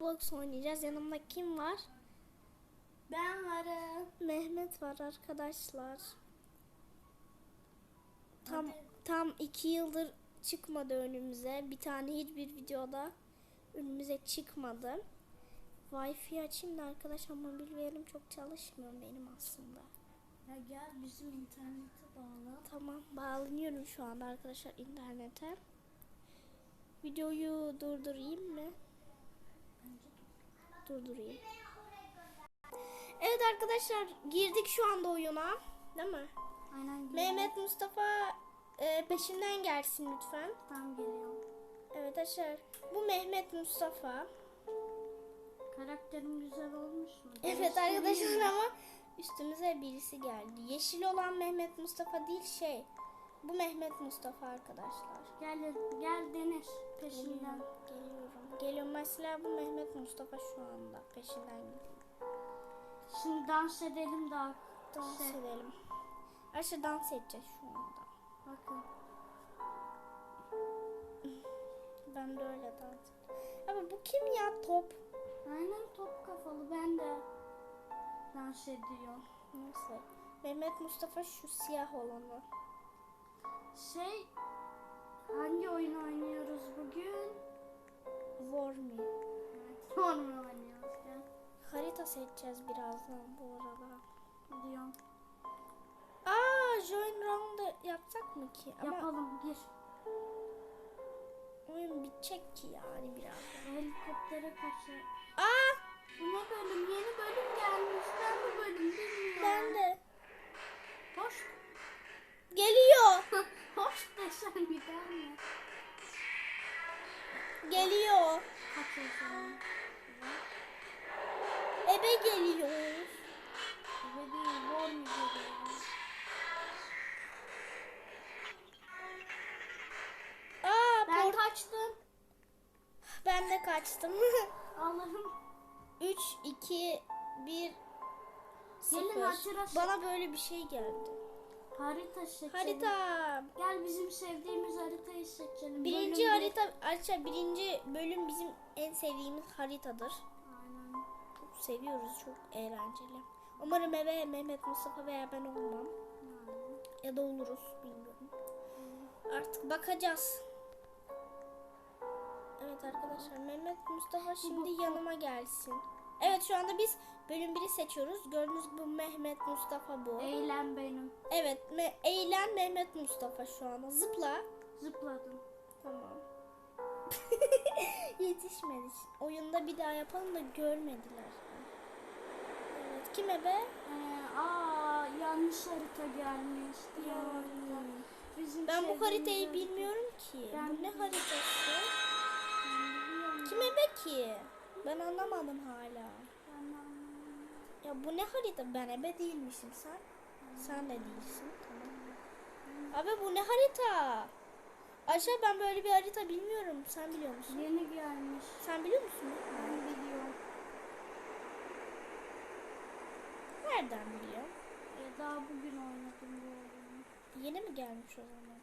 Roblox oynayacağız. Yanımda kim var? Ben varım. Mehmet var arkadaşlar. Tam Hadi. tam iki yıldır çıkmadı önümüze. Bir tane hiçbir videoda önümüze çıkmadı. Wi-Fi açayım da arkadaşlar mobil verim çok çalışmıyor benim aslında. Ya gel bizim internete bağla. Tamam bağlanıyorum şu anda arkadaşlar internete. Videoyu durdurayım mı? Durdurayım. Evet arkadaşlar girdik şu anda oyuna. Değil mi? Aynen. Mehmet Mustafa e, peşinden gelsin lütfen. Tam geliyor. Evet arkadaşlar bu Mehmet Mustafa. Karakterim güzel olmuş mu? Evet arkadaşlar ama üstümüze birisi geldi. Yeşil olan Mehmet Mustafa değil şey. Bu Mehmet Mustafa arkadaşlar. Gel gel Deniz peşinden. Geliyorum. Geliyorum. Mesela bu Mehmet Mustafa şu anda. Peşinden gidiyor. Şimdi dans edelim daha. Dans Şey, edelim. Aşağı dans edeceğiz şu anda. Bakın. Ben de öyle dans edeceğim. Ama bu kim ya top? Aynen top kafalı ben de dans ediyor. Nasıl? Mehmet Mustafa şu siyah olanı. Şey hangi oyun oynuyoruz bugün? Evet, Normal oynuyoruz gel. Harita seçeceğiz birazdan bu arada. Diyorum. Aa, join round'ı yapsak mı ki? Ama Yapalım gir. oyun bitecek ki yani birazdan. Helikoptere kaçır. Aa, Bu ne bölüm? Yeni bölüm gelmiş. Ben bu bölüm bilmiyorum. ben de. Hoş. Geliyor. Hoş desen gider mi? Geliyor. Ebe geliyor. Eve değil, geliyor? Aa, Ben kaçtım. ben de kaçtım. Allah'ım. 3 2 1 Gelin 0. hatıra şey- Bana böyle bir şey geldi. Harita seçelim. Harita. Gel bizim sevdiğimiz haritayı seçelim. Birinci Bölüm harita, arkadaşlar birinci bölüm bizim en sevdiğimiz haritadır. Aynen. Çok seviyoruz, çok eğlenceli. Umarım eve Mehmet Mustafa veya ben olmam. Aynen. Ya da oluruz, bilmiyorum. Artık bakacağız. Evet arkadaşlar, Mehmet Mustafa şimdi yanıma gelsin. Evet şu anda biz bölüm 1'i seçiyoruz. Gördüğünüz gibi Mehmet Mustafa bu. Eğlen benim. Evet, me- eğlen Mehmet Mustafa şu anda. Zıpla. Zıpladım. Tamam. Yetişmedi. Oyunda bir daha yapalım da görmediler. Evet. Kime be? Ee, aa yanlış harita gelmiş. Ya. harita. Bizim Ben bu haritayı harita. bilmiyorum ki. Ben bu ne haritası? Kime be ki? Ben anlamadım hala. Ben. Ya bu ne harita? Ben ebe değilmişim sen. Sen de değilsin. Tamam. Abi bu ne harita? Ayşe ben böyle bir harita bilmiyorum. Sen biliyor musun? Yeni gelmiş. Sen biliyor musun? Ben biliyorum. Nereden biliyorsun? E, daha bugün oynadım bu oyunu. Yeni mi gelmiş o zaman?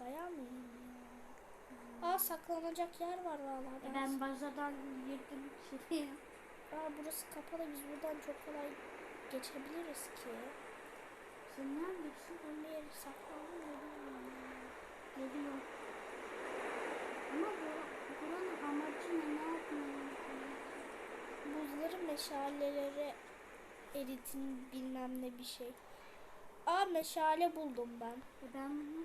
Bayağı mı yeni? Aa saklanacak yer var vallahi. E, ben bazadan girdim içeriye. Aa burası kapalı biz buradan çok kolay geçebiliriz ki. Sen neredesin? Ben bir yere saklandım ya bilmiyorum. Geliyorum. Ama bu, buranın amacı ne? Ne yapmayı? Buzları meşaleleri eritin bilmem ne bir şey. Aa meşale buldum ben. E, ben bunu.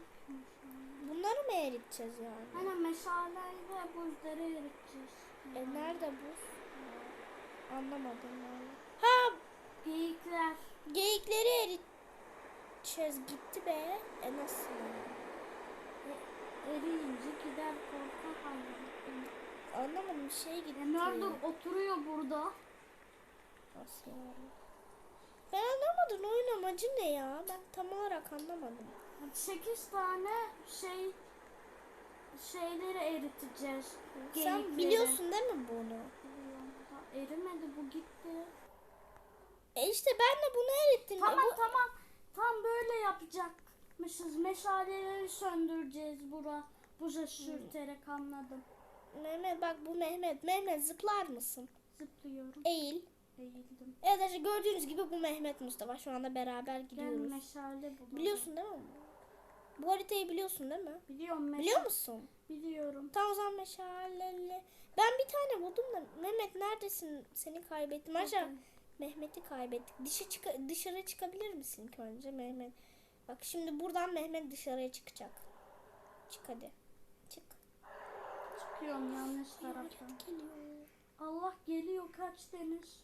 Bunları mı eriteceğiz yani? Aynen meşaleyle buzları eriteceğiz. E nerede buz? Anlamadım yani. Ha Geyikler. geyikleri eriteceğiz gitti be. E nasıl yani? Eriyince gider korkak hayvan. Anlamadım bir şey gitti. E, nerede oturuyor burada? Nasıl yani? Ben anlamadım oyun amacı ne ya? Ben tam olarak anlamadım. 8 tane şey şeyleri eriteceğiz. Sen Geyikleri. biliyorsun değil mi bunu? Erimedi bu gitti. E işte ben de bunu erittim. E Tamam bu- tamam. Tam böyle yapacakmışız. Meşaleleri söndüreceğiz bura. Buza sürterek anladım. Mehmet bak bu Mehmet. Mehmet zıplar mısın? Zıplıyorum. Eğil. Eğildim. Evet arkadaşlar gördüğünüz gibi bu Mehmet Mustafa. Şu anda beraber gidiyoruz. meşale buldum. Biliyorsun değil mi? Bu haritayı biliyorsun değil mi? Biliyorum meşale. Biliyor musun? Biliyorum. Zaman meşaleli. Ben bir tane buldum da Mehmet neredesin? Seni kaybettim. Aşağı. Mehmet'i kaybettik. Dışı çıka- dışarı çıkabilir misin ilk önce Mehmet? Bak şimdi buradan Mehmet dışarıya çıkacak. Çık hadi. Çık. Çıkıyorum yanlış taraftan. Geliyor. Allah geliyor kaç Deniz.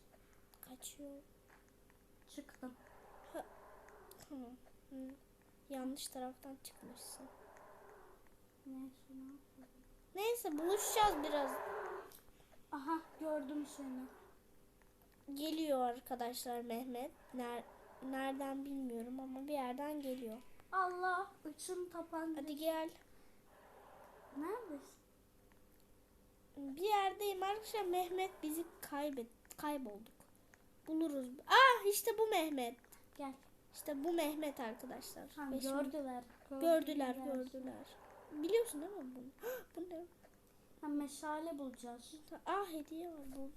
Kaçıyor. Çıktım. Tamam. Hı. Yanlış taraftan çıkmışsın. Neyse buluşacağız biraz. Aha gördüm seni. Geliyor arkadaşlar Mehmet. Ner nereden bilmiyorum ama bir yerden geliyor. Allah ıçın tapanca. Hadi gel. Neredesin? Bir yerdeyim arkadaşlar. Mehmet bizi kaybet kaybolduk. Buluruz. Ah işte bu Mehmet. Gel. İşte bu Mehmet arkadaşlar. Ha, şimdi- gördüler. Gördüler, gördüler. Biliyorsun değil mi bunu? bu ne? Ha, meşale bulacağız. Ah hediye var bu.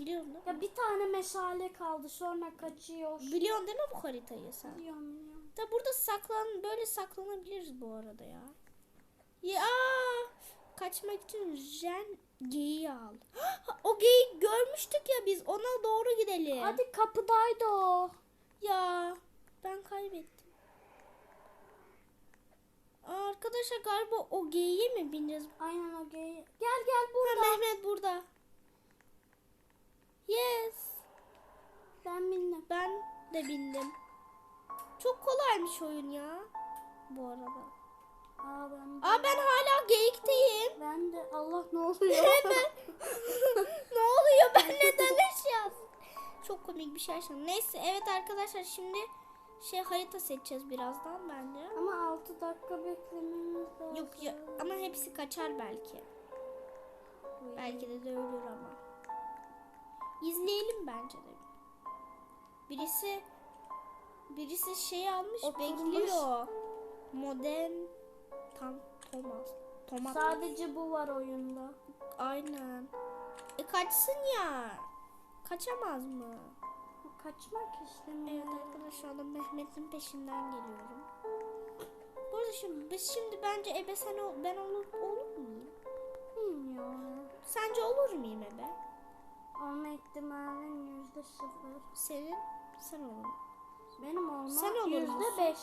Biliyorsun değil mi? Ya bir tane meşale kaldı sonra kaçıyor. Biliyorsun değil mi bu haritayı sen? Biliyorum biliyorum. Da burada saklan böyle saklanabiliriz bu arada ya. Ya kaçmak için jen geyiği al. o geyiği görmüştük ya biz ona doğru gidelim. Hadi kapıdaydı o. Ya ben kaybettim. Aa, arkadaşlar galiba o geyiğe mi bineceğiz? Aynen o gay. Gel gel Ha, burada. Mehmet burada. Yes. Ben bindim. Ben de bindim. Çok kolaymış oyun ya. Bu arada. Aa ben Aa ben hala geyikteyim. Ben de Allah ne oluyor? Ne oluyor? Ben neden yaşıyorum? Çok komik bir şey yaşadım. Neyse evet arkadaşlar şimdi şey harita seçeceğiz birazdan bence. Ama 6 dakika beklememiz lazım. Yok ya ama hepsi kaçar belki. Belki de ölür ama. İzleyelim bence de. Birisi birisi şey almış Oturmuş. bekliyor. Modern tam Thomas. Thomas. Sadece bu var oyunda. Aynen. E kaçsın ya. Kaçamaz mı? Kaçmak istemiyor. Evet arkadaşlar Mehmet'in peşinden geliyorum. Şimdi, biz şimdi bence ebe sen ol, ben olur, olur muyum? Bilmiyorum. Sence olur muyum ebe? Olma ihtimalin yüzde sıfır. Senin sen olur. Benim olma Sen olur yüzde musun? beş.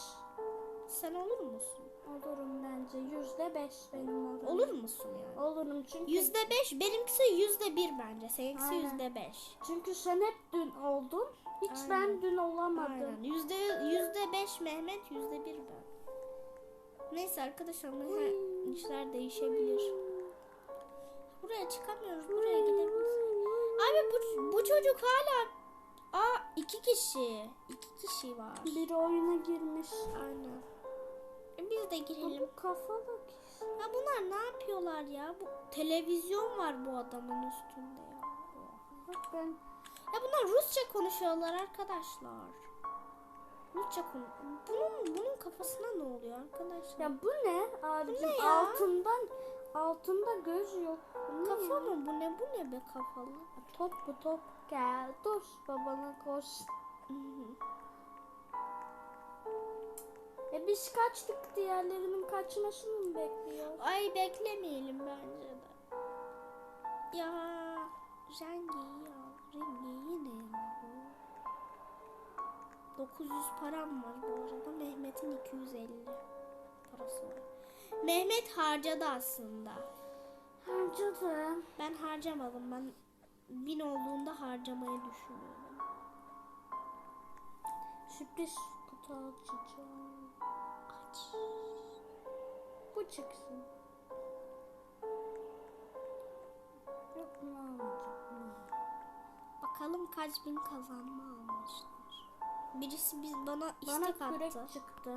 Sen olur musun? Olurum bence. Yüzde beş benim olurum. Olur musun yani? Olurum çünkü. Yüzde beş benimkisi yüzde bir bence. Seninkisi yüzde beş. Çünkü sen hep dün oldun. Hiç Aynen. ben dün olamadım. Aynen. Yüzde yüzde beş Mehmet yüzde bir ben. Neyse arkadaşlar her işler değişebilir. Buraya çıkamıyoruz. Buraya gidebiliriz. Abi bu, bu çocuk hala Aa iki kişi. iki kişi var. Bir oyuna girmiş. Aynen. E, biz de girelim. Bu kafalı kişi. Ya bunlar ne yapıyorlar ya? Bu televizyon var bu adamın üstünde ya. Bak ben Ya bunlar Rusça konuşuyorlar arkadaşlar. Konu. Bunun bunun kafasına ne oluyor arkadaşlar? Ya bu ne abicim? Bu ne ya? Altından altında göz yok. Bu Kafa mı bu ne? Bu ne be kafalı? Top bu top. Gel dur babana koş. E biz kaçtık diğerlerinin kaçmasını mı bekliyoruz? Ay beklemeyelim bence de. Ya rengi ya. Rengi ne ya? 900 param var bu arada. Mehmet'in 250 parası var. Mehmet harcadı aslında. Harcadı. Ben harcamadım. Ben bin olduğunda harcamayı düşünüyorum. Sürpriz kutu açacağım. Aç. Bu çıksın. Yok ne? Bakalım kaç bin kazanma almışlar. Birisi biz bana Bana istek kürek attı. çıktı.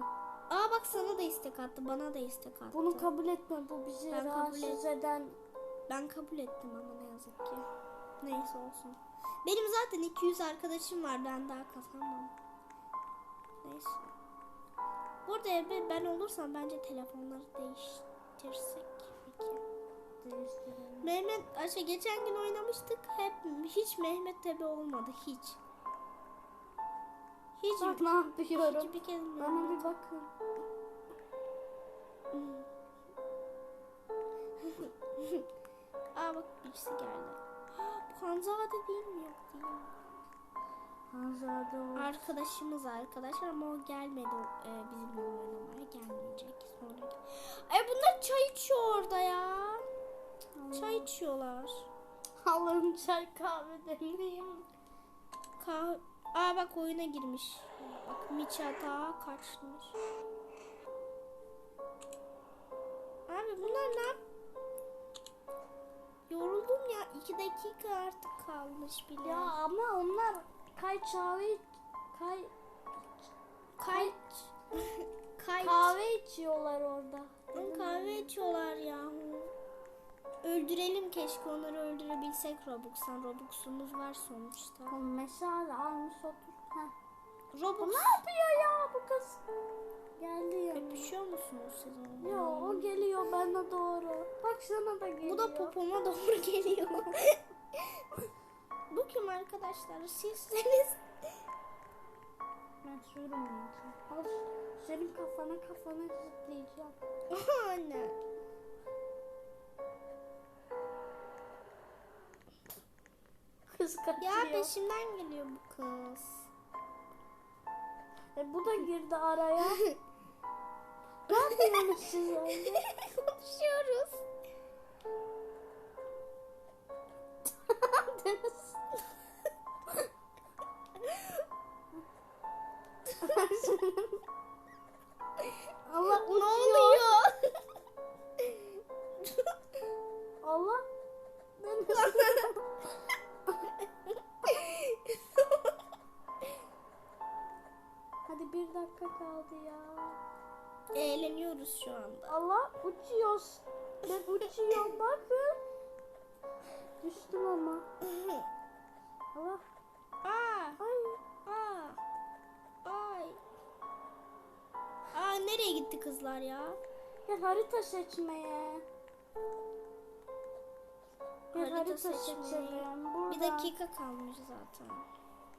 Aa bak sana da istek attı. Bana da istek attı. Bunu kabul etme. Bu bizi Ben kabul rahatsız eden Ben kabul ettim ama ne yazık ki. Neyse olsun. Benim zaten 200 arkadaşım var. Ben daha kazanmam. Neyse. Burada ebe ben olursam bence telefonları değiştirsek peki. değiştirelim. Mehmet Ayşe geçen gün oynamıştık. Hep hiç Mehmet Tebe olmadı hiç. Hiç Bak ne yapıyorum. hiç bir kez Bana bir bakın. Aa bak birisi geldi. Bu Hanzade değil mi yoktu ya? Hanzade o. Arkadaşımız arkadaşlar ama o gelmedi e, bizimle oynamaya gelmeyecek sonra. Ay bunlar çay içiyor orada ya. Çay içiyorlar. Allah'ım çay kahve demleyeyim. Kah Aa bak oyuna girmiş. Bak Miçata kaçmış. Abi bunlar ne yap? Yoruldum ya. iki dakika artık kalmış bile. Ya ama onlar kay çay kay Kay... Kay... kahve içiyorlar orada. Oğlum kahve içiyorlar ya. Öldürelim keşke onları öldürebilsek Robux'tan. Robux'umuz var sonuçta. Oğlum meşale almış otur. Heh. Bu Robux ne yapıyor ya bu kız? Geldi yanıma. öpüşüyor musunuz siz onunla? Yo o geliyor bana doğru. Bak sana da geliyor. Bu da popoma doğru geliyor. Bu kim arkadaşlar? Sizseniz. Ben sürmeyeceğim. Al senin kafana kafana zıplayacağım. Anne. Kız kaçıyor. Ya peşimden geliyor bu kız. E, bu da girdi araya. ne yapıyorsunuz siz öyle? Konuşuyoruz. Deniz. Allah Ne oluyor? Allah. Deniz. Bir dakika kaldı ya. Eğleniyoruz şu anda. Allah uçuyoruz. Ben uçuyorum bakın. Düştüm ama. Allah. Aa, Ay. aa, ay. Aa nereye gitti kızlar ya? Gel harita seçmeye. Gel Harita harita. Burada. Bir dakika kalmış zaten.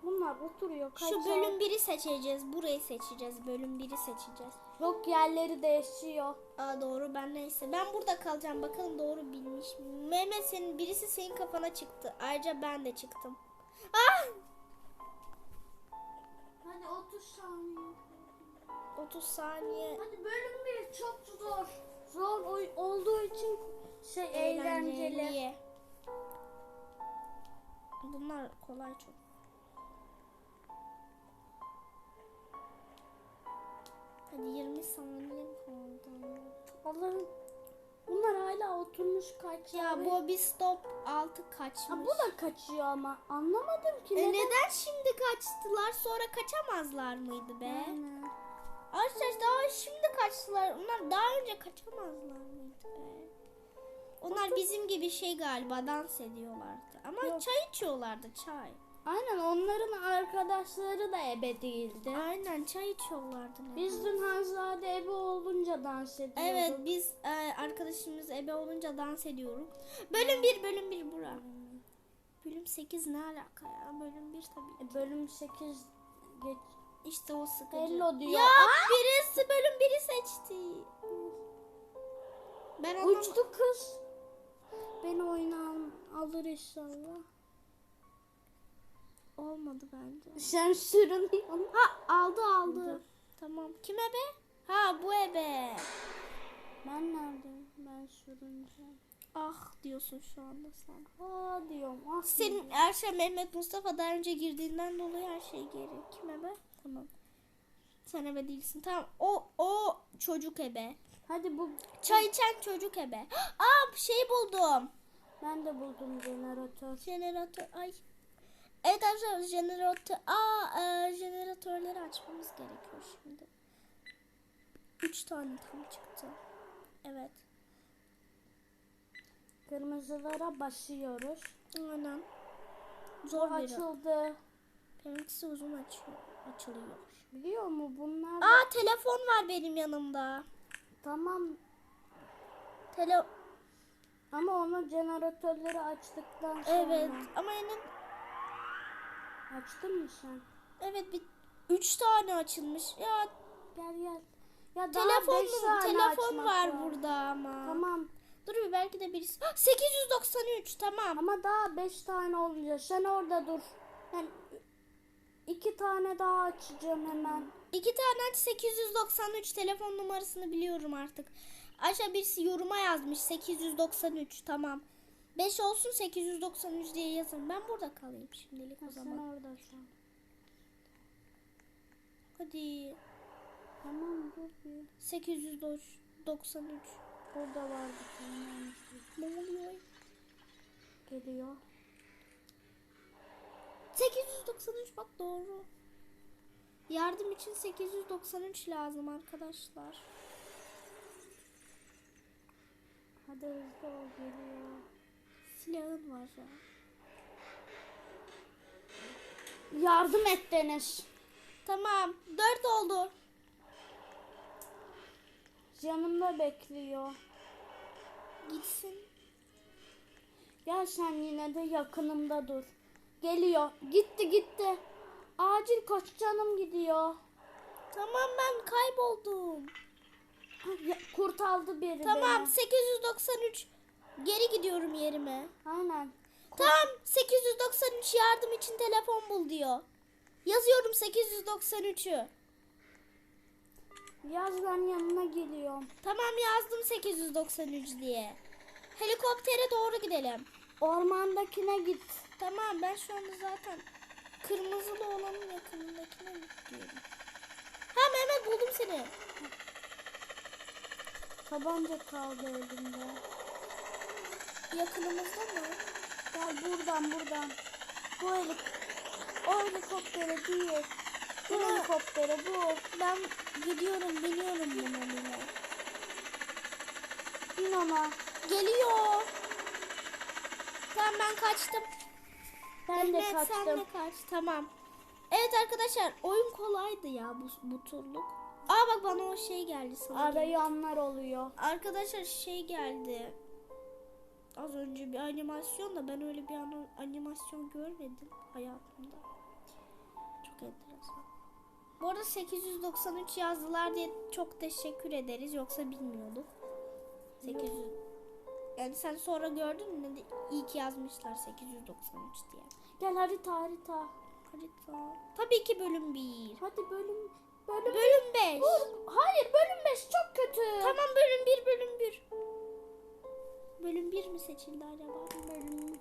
Bunlar oturuyor. Şu kaçar. bölüm biri seçeceğiz. Burayı seçeceğiz. Bölüm biri seçeceğiz. Yok yerleri değişiyor. Aa doğru ben neyse. Ben burada kalacağım. Bakalım doğru bilmiş? Mehmet senin birisi senin kafana çıktı. Ayrıca ben de çıktım. Ah! Hadi 30 saniye. 30 saniye. Hadi bölüm bir çok zor. Zor olduğu için şey eğlenceli. Eğlenceli. Bunlar kolay çok. Hadi 20 saniye kaldı. Allah'ım. Bunlar hala oturmuş kaçıyor. Ya Bobby Stop 6 kaçmış. Ha, bu da kaçıyor ama anlamadım ki E neden. neden şimdi kaçtılar sonra kaçamazlar mıydı be? Yani. Arkadaşlar daha şimdi kaçtılar. Onlar daha önce kaçamazlar mıydı be? Onlar bizim gibi şey galiba dans ediyorlardı. Ama Yok. çay içiyorlardı çay. Aynen onların arkadaşları da ebe değildi. Aynen çay içiyorlardı. Biz dün Hanzade ebe olunca dans ediyorduk. Evet biz e, arkadaşımız ebe olunca dans ediyoruz. Bölüm 1 bölüm 1 bura. Bölüm 8 ne alaka ya? Bölüm 1 tabii. E, Bölüm 8 geç. İşte o sıkıcı. Hello diyor. Ya birisi bölüm 1'i seçti. Ben. Uçtu kız. Beni oynan alır inşallah. Olmadı bence. Sen sürünüyorsun. Ha aldı aldı. Tamam. Kim ebe? Ha bu ebe. Ben neredeyim? Ben sürüneceğim. Ah diyorsun şu anda sen. Aa diyorum. Ah Senin diyorum. her şey Mehmet Mustafa daha önce girdiğinden dolayı her şey geri. Kim ebe? Tamam. Sen ebe değilsin. Tamam. O o çocuk ebe. Hadi bu. Çay içen çocuk ebe. Aa şey buldum. Ben de buldum jeneratör. Jeneratör. Ay. Evet arkadaşlar jeneratör. Aa e, jeneratörleri açmamız gerekiyor şimdi. Üç tane tam çıktı. Evet. Kırmızılara basıyoruz. Aynen. Zor bir. Açıldı. Benimkisi uzun açıyor. Açılıyor. Biliyor mu bunlar? Aa telefon var benim yanımda. Tamam. Tele Ama onu jeneratörleri açtıktan sonra. Evet ama yine Açtın mı sen? evet bir üç tane açılmış. Ya Gel gel. Ya telefon Telefon açmak var burada ama. Tamam. Dur bir belki de birisi. Ah, 893 tamam. Ama daha 5 tane olunca sen orada dur. Ben iki tane daha açacağım hemen. İki tane aç 893 telefon numarasını biliyorum artık. Aşağı birisi yoruma yazmış 893 tamam. 5 olsun 893 diye yazın. Ben burada kalayım şimdilik o Ha, sen zaman. orada şu an. Hadi Tamam dur bir. 893 Burada var bir tane. yanlış ne oluyor? Geliyor. 893 bak doğru. Yardım için 893 lazım arkadaşlar. Hadi hızlı ol geliyor. Silahın var ya. Yardım et Deniz. Tamam 4 oldu. Yanımda bekliyor. Gitsin. Gel sen yine de yakınımda dur. Geliyor. Gitti gitti. Acil koş canım gidiyor. Tamam ben kayboldum. Ya, Kurt aldı biri Tamam beni. 893. Geri gidiyorum yerime. Aynen. Tamam 893 yardım için telefon bul diyor. Yazıyorum 893'ü. Yaz ben yanına geliyorum. Tamam yazdım 893 diye. Helikoptere doğru gidelim. Ormandakine git. Tamam ben şu anda zaten kırmızılı olanın yakınındakine gidiyorum. Ha Mehmet buldum seni. Tabanca kaldı elimde. Yakınımızda mı? Gel buradan buradan. Bu helik o helikoptere değil. Bu Buna- helikoptere bu. Ben gidiyorum biniyorum buna bile. Bin ona. Geliyor. Tamam ben kaçtım. Ben de Mehmet, sen kaçtım. de kaç. Tamam. Evet arkadaşlar oyun kolaydı ya bu, bu turluk. Aa bak bana o şey geldi geldi. Arayanlar oluyor. Arkadaşlar şey geldi. Az önce bir animasyon da ben öyle bir animasyon görmedim hayatımda. Çok enteresan. Bu arada 893 yazdılar diye çok teşekkür ederiz. Yoksa bilmiyorduk. 800. Yani sen sonra gördün mü? İyi ki yazmışlar 893 diye. Gel harita harita. Harita. Tabii ki bölüm 1. Hadi bölüm bölüm. Bölüm 5. Dur. Hayır bölüm 5 çok kötü. Tamam bölüm 1 bölüm 1. Bölüm 1 mi seçildi acaba? Bölüm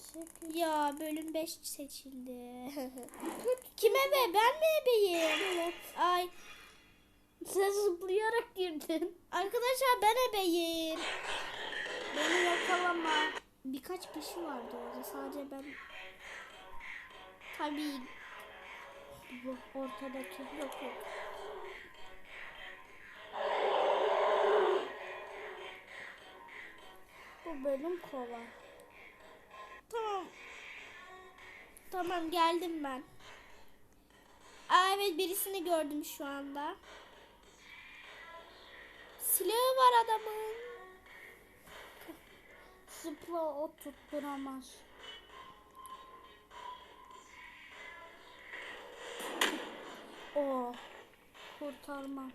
Sekiz. Ya bölüm 5 seçildi. Kim ebe? Ben mi ebeyim? Evet. Ay Sen zıplayarak girdin. arkadaşlar ben ebeyim. Beni yakalama. Birkaç kişi vardı orada. Sadece ben tabii Bu ortadaki. yok yok. Bu bölüm kolay. Tamam. Tamam geldim ben. Aa, evet birisini gördüm şu anda. Silahı var adamın. Zıpla o tutturamaz. O kurtarmam.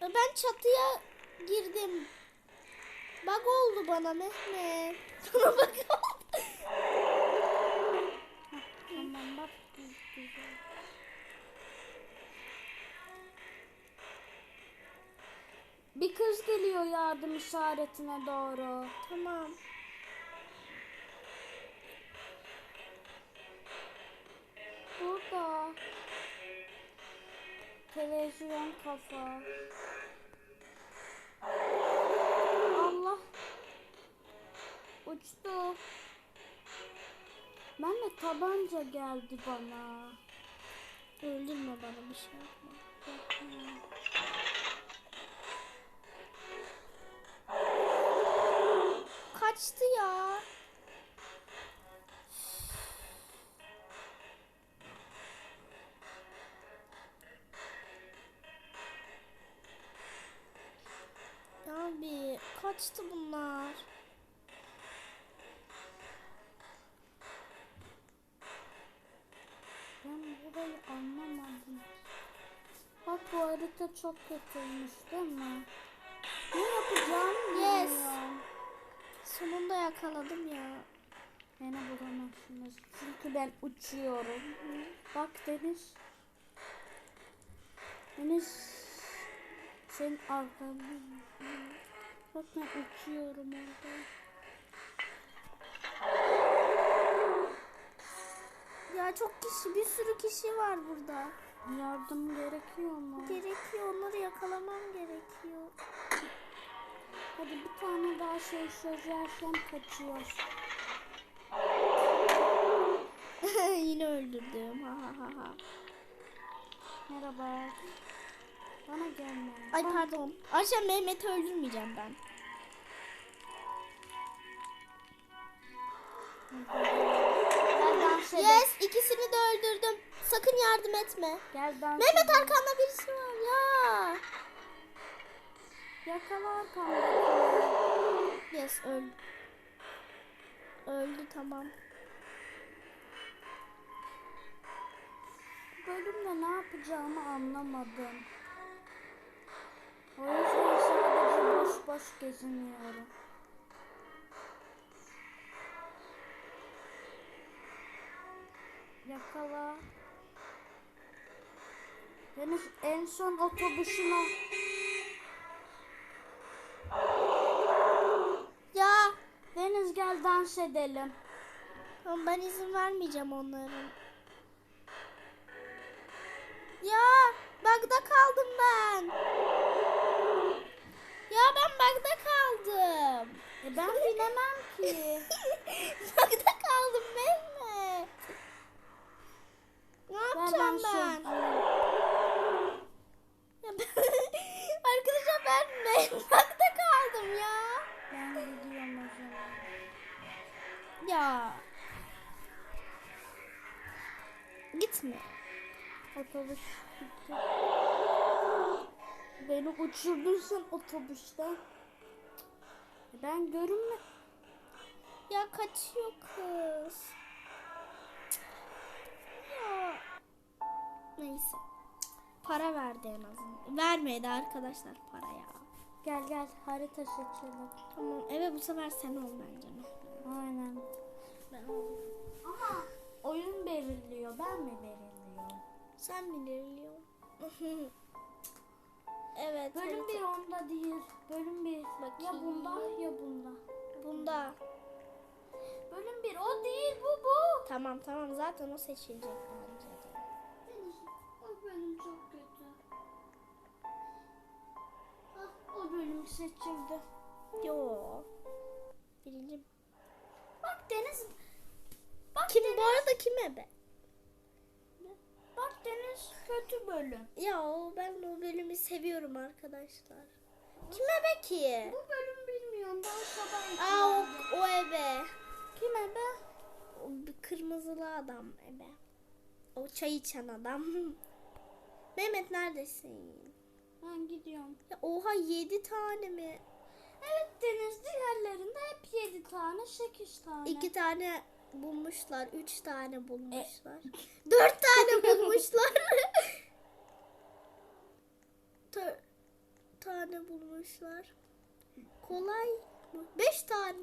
Ben çatıya girdim. Bug oldu bana Mehmet. Sana bak. Tamam bak. Bir kız geliyor yardım işaretine doğru. tamam. Burada. Televizyon kafa. Allah. Uçtu. Ben de tabanca geldi bana. Öldürme bana bir şey yapma. Kaçtı ya. Kaçtı bunlar? Ben burayı anlamadım. Bak bu harita çok kötüymüş değil mi? Ne yapacağım Yes. bilmiyorum. Sonunda yakaladım ya. Beni bulamazsınız. Çünkü ben uçuyorum. Bak Deniz. Deniz. Sen arkanda. Bak ben uçuyorum orada. Ya çok kişi, bir sürü kişi var burada. Yardım gerekiyor mu? Gerekiyor, onları yakalamam gerekiyor. Hadi bir tane daha şey çözersen kaçıyoruz. Yine öldürdüm. Ha ha ha ha. Merhaba. Bana gelme. Ay pardon. Ayşe Mehmet'i öldürmeyeceğim ben. Yes, ikisini de öldürdüm. Sakın yardım etme. Gel dans Mehmet arkanda birisi var ya. Yakala arkamda. Yes, öldü. Öldü tamam. Bölümde ne yapacağımı anlamadım. O yüzden sadece boş boş geziniyorum. Yakala. Deniz en son otobüsüne Ya. Deniz gel dans edelim. Ama ben izin vermeyeceğim onların. Ya bagda kaldım ben. Ya ben bagda kaldım. E ben bilemem ki. bagda kaldım Mehmet. Ne Gel yapacağım dans ben? ben- Arkadaşlar ben ben bagda kaldım ya. Ben gidiyorum o zaman. Ya. Gitme. Otobüs gitti. Beni uçurdun sen otobüsten. Ben görünme. Ya kaçıyor kız. Ya. Neyse. Para verdi en azından. Vermedi arkadaşlar para ya. Gel gel harita seçelim. Tamam eve bu sefer sen ol bence. Aynen. Ben olayım. Ama oyun belirliyor. Ben mi belirliyorum? Sen belirliyorsun? evet. Bölüm evet. bir onda değil. Bölüm bir. Ya Bakayım. bunda ya bunda. Bunda. Bölüm bir o değil bu bu. Tamam tamam zaten o seçilecek bence de. O bölüm çok kötü. Ah, o bölüm seçildi. Yo. Birinci. Bak Deniz. Bak Kim Deniz. bu arada kime be? Kötü bölüm. Ya ben o bölümü seviyorum arkadaşlar. Kime be ki? Bu bölüm bilmiyorum. Daha sabah Aa o, o ebe. Kime be? O bir kırmızılı adam ebe. O çay içen adam. Mehmet neredesin? Ben gidiyorum. Ya oha yedi tane mi? Evet Deniz diğerlerinde hep 7 tane 8 tane. İki tane bulmuşlar. Üç tane bulmuşlar. Dört tane bulmuşlar. Dört tane bulmuşlar. Kolay mı? Beş tane.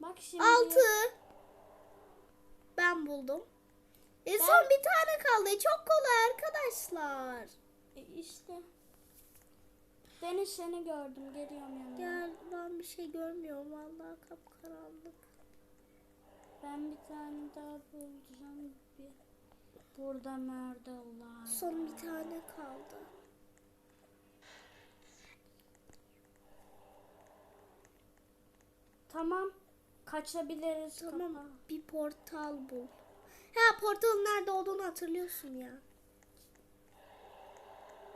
Bak şimdi. Altı. Ben buldum. E son bir tane kaldı. Çok kolay arkadaşlar. E, işte. Deniz seni gördüm. Geliyorum yanına. Gel ben bir şey görmüyorum. Vallahi kapkaranlık. Ben bir tane daha bulacağım. Bir. Burada merdalar. Son bir tane kaldı. Tamam. Kaçabiliriz. Tamam kapa. bir portal bul. Ha portalın nerede olduğunu hatırlıyorsun ya.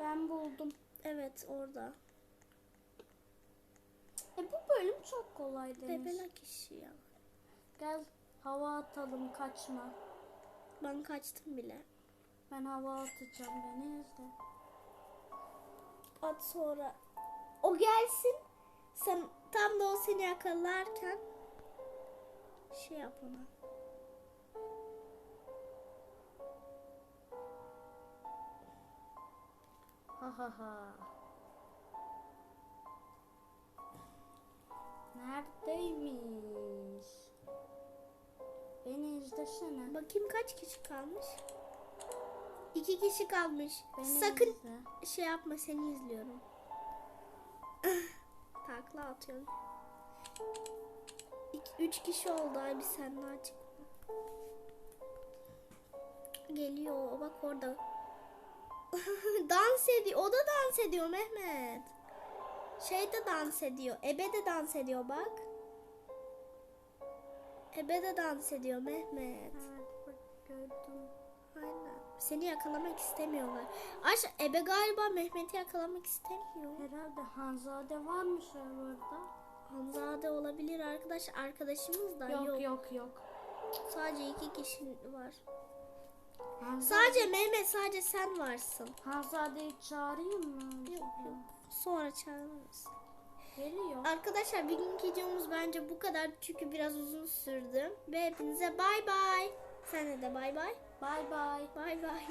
Ben buldum. Evet orada. E bu bölüm çok kolay Deniz. Bebelek işi ya. Gel hava atalım kaçma. Ben kaçtım bile. Ben hava atacağım Deniz'de. At sonra o gelsin. Sen tam da o seni yakalarken şey yap ona. Ha ha ha. Neredeymiş? Beni izlesene. Bakayım kaç kişi kalmış? İki kişi kalmış. Beni Sakın izle. şey yapma seni izliyorum. Takla atıyorum. İki, üç kişi oldu abi sen daha çıkma. Geliyor o bak orada. dans ediyor. O da dans ediyor Mehmet. Şey de dans ediyor. Ebe de dans ediyor bak. Ebe de dans ediyor Mehmet. Evet bak gördüm. Aynen. Seni yakalamak istemiyorlar. Aş Ebe galiba Mehmet'i yakalamak istemiyor. Herhalde Hanzade varmış orada. Hanzade olabilir arkadaş. Arkadaşımız da Yok yok. yok yok. Sadece iki kişi var. Hanzade, Sadece Mehmet sadece sen varsın. Hanzade'yi çağırayım mı? Yok yok. Sonra çağırırız. Geliyor. Arkadaşlar bugünkü videomuz bence bu kadar çünkü biraz uzun sürdü. Ve hepinize bay bay. Sen de bay bay. Bay bay. Bay bay.